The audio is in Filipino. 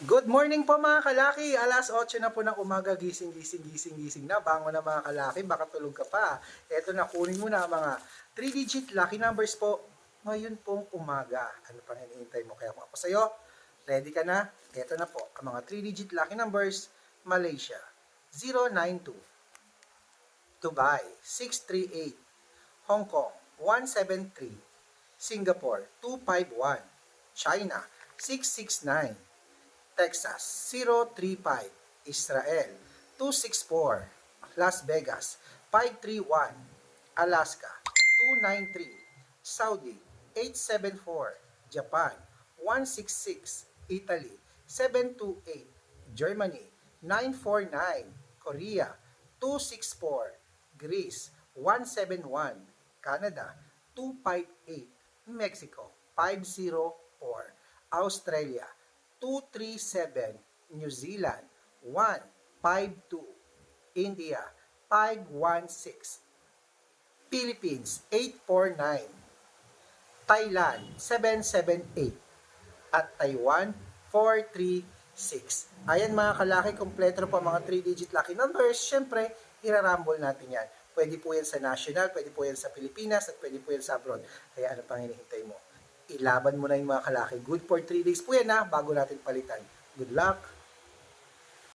Good morning po mga kalaki. Alas 8 na po ng umaga. Gising, gising, gising, gising na. Bango na mga kalaki. Baka tulog ka pa. Eto na, kunin mo na mga 3-digit lucky numbers po. Ngayon pong umaga. Ano pang hinihintay mo? Kaya kung ako sa'yo, ready ka na? Eto na po. Ang mga 3-digit lucky numbers. Malaysia, 092. Dubai, 638. Hong Kong, 173. Singapore, 251. China, 669. Texas 035, Israel 264, Las Vegas 531, Alaska 293, Saudi 874, Japan 166, Italy 728, Germany 949, Korea 264, Greece 171, Canada 258, Mexico 504, Australia 237, New Zealand 152, India 516, Philippines 849, Thailand 778, at Taiwan 436. Ayan mga kalaki, kompleto po mga 3-digit lucky numbers. Siyempre, irarumble natin yan. Pwede po yan sa national, pwede po yan sa Pilipinas, at pwede po yan sa abroad. Kaya ano pang hinihintay mo? Ilaban mo na yung mga kalaki. Good for 3 days po yan ha, bago natin palitan. Good luck!